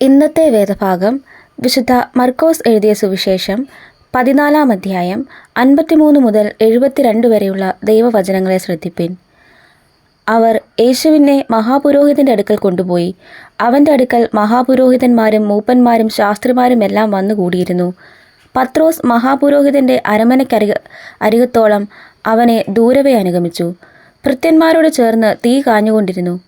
ഇന്നത്തെ വേദഭാഗം വിശുദ്ധ മർക്കോസ് എഴുതിയ സുവിശേഷം പതിനാലാം അധ്യായം അൻപത്തിമൂന്ന് മുതൽ എഴുപത്തിരണ്ട് വരെയുള്ള ദൈവവചനങ്ങളെ ശ്രദ്ധിപ്പിൻ. അവർ യേശുവിനെ മഹാപുരോഹിതന്റെ അടുക്കൽ കൊണ്ടുപോയി. അവന്റെ അടുക്കൽ മഹാപുരോഹിതന്മാരും മൂപ്പന്മാരും ശാസ്ത്രിമാരും എല്ലാം വന്നുകൂടിയിരുന്നു. പത്രോസ് മഹാപുരോഹിതന്റെ അരമനയ്ക്കരിക അരികത്തോളം അവനെ ദൂരവേ അനുഗമിച്ചു. ഭൃത്യന്മാരോട് ചേർന്ന് തീ കാഞ്ഞുകൊണ്ടിരുന്നു.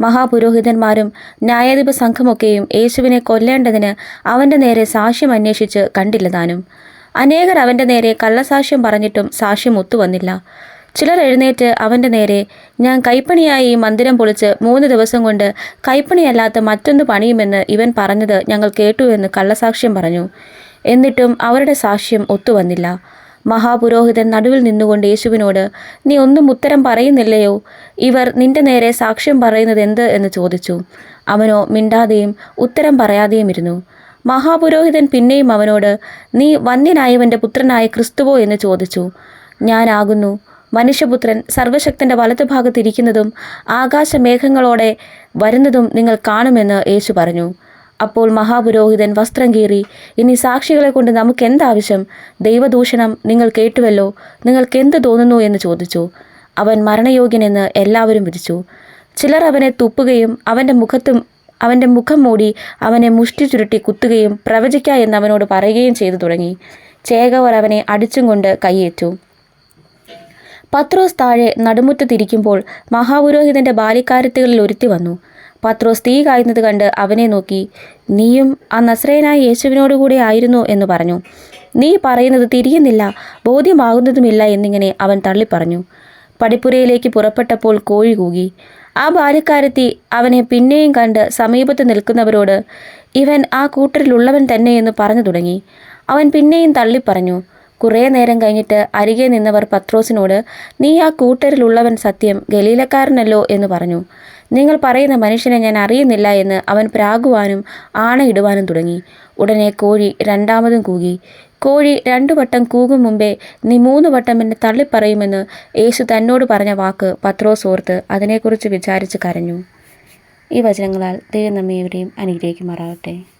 മഹാപുരോഹിതന്മാരും ന്യായാധിപ സംഘമൊക്കെയും യേശുവിനെ കൊല്ലേണ്ടതിന് അവന്റെ നേരെ സാക്ഷ്യം അന്വേഷിച്ച് കണ്ടില്ലതാനും അനേകർ അവന്റെ നേരെ കള്ളസാക്ഷ്യം പറഞ്ഞിട്ടും സാക്ഷ്യം ഒത്തുവന്നില്ല. ചിലർ എഴുന്നേറ്റ് അവന്റെ നേരെ ഞാൻ കൈപ്പണിയായി ഈ മന്ദിരം പൊളിച്ച് മൂന്ന് ദിവസം കൊണ്ട് കൈപ്പണിയല്ലാത്ത മറ്റൊന്ന് പണിയുമെന്ന് ഇവൻ പറഞ്ഞത് ഞങ്ങൾ കേട്ടു എന്ന് കള്ളസാക്ഷ്യം പറഞ്ഞു. എന്നിട്ടും അവരുടെ സാക്ഷ്യം ഒത്തുവന്നില്ല. മഹാപുരോഹിതൻ നടുവിൽ നിന്നുകൊണ്ട് യേശുവിനോട് നീ ഒന്നും ഉത്തരം പറയുന്നില്ലയോ? ഇവർ നിന്റെ നേരെ സാക്ഷ്യം പറയുന്നത് എന്ത്? എന്ന് ചോദിച്ചു. അവനോ മിണ്ടാതെയും ഉത്തരം പറയാതെയും ഇരുന്നു. മഹാപുരോഹിതൻ പിന്നെയും അവനോട് നീ വന്യനായവന്റെ പുത്രനായ ക്രിസ്തുവോ? എന്ന് ചോദിച്ചു. ഞാനാകുന്നു. മനുഷ്യപുത്രൻ സർവശക്തന്റെ വലതുഭാഗത്തിരിക്കുന്നതും ആകാശമേഘങ്ങളോടെ വരുന്നതും നിങ്ങൾ കാണുമെന്ന് യേശു പറഞ്ഞു. അപ്പോൾ മഹാപുരോഹിതൻ വസ്ത്രം കീറി ഇനി സാക്ഷികളെ കൊണ്ട് നമുക്ക് എന്താവശ്യം ദൈവദൂഷണം നിങ്ങൾ കേട്ടുവല്ലോ. നിങ്ങൾക്ക് എന്ത് തോന്നുന്നു? എന്ന് ചോദിച്ചു. അവൻ മരണയോഗ്യനെന്ന് എല്ലാവരും വിധിച്ചു. ചിലർ അവനെ തുപ്പുകയും അവന്റെ മുഖത്തും അവന്റെ മുഖം മൂടി അവനെ മുഷ്ടി ചുരുട്ടി കുത്തുകയും പ്രവചിക്ക എന്ന് അവനോട് പറയുകയും ചെയ്തു തുടങ്ങി. ചേകവർ അവനെ അടിച്ചും കൊണ്ട് കൈയേറ്റു. പത്രോസ് താഴെ നടുമുറ്റത്തിരിക്കുമ്പോൾ മഹാപുരോഹിതന്റെ ബാലിക്കാരത്തുകളിൽ ഒരുത്തി വന്നു. പത്രോസ് തീ കായുന്നത് കണ്ട് അവനെ നോക്കി. നീയും ആ നസ്രയനായ യേശുവിനോടുകൂടെ ആയിരുന്നു എന്ന് പറഞ്ഞു. നീ പറയുന്നത് തിരിയുന്നില്ല. ബോധ്യമാകുന്നതുമില്ല എന്നിങ്ങനെ അവൻ തള്ളിപ്പറഞ്ഞു. പടിപ്പുരയിലേക്ക് പുറപ്പെട്ടപ്പോൾ കോഴി കൂകി. ആ ബാല്യക്കാരത്തി അവനെ പിന്നെയും കണ്ട് സമീപത്ത് നിൽക്കുന്നവരോട് ഇവൻ ആ കൂട്ടരിലുള്ളവൻ തന്നെയെന്ന് പറഞ്ഞു തുടങ്ങി. അവൻ പിന്നെയും തള്ളിപ്പറഞ്ഞു. കുറേ നേരം കഴിഞ്ഞിട്ട് അരികെ നിന്നവർ പത്രോസിനോട് നീ ആ കൂട്ടരിലുള്ളവൻ സത്യം ഗലീലക്കാരനല്ലോ എന്ന് പറഞ്ഞു. നിങ്ങൾ പറയുന്ന മനുഷ്യനെ ഞാൻ അറിയുന്നില്ല എന്ന് അവൻ പ്രാകുവാനും ആണയിടുവാനും തുടങ്ങി. ഉടനെ കോഴി രണ്ടാമതും കൂകി. കോഴി രണ്ടു വട്ടം കൂകും മുമ്പേ നീ മൂന്ന് വട്ടം എന്നെ തള്ളിപ്പറയുമെന്ന് യേശു തന്നോട് പറഞ്ഞ വാക്ക് പത്രോസ് ഓർത്ത് അതിനെക്കുറിച്ച് വിചാരിച്ച് കരഞ്ഞു. ഈ വചനങ്ങളാൽ ദൈവം നമ്മെ എവരെയും അനുഗ്രഹിക്കുമാറാകട്ടെ.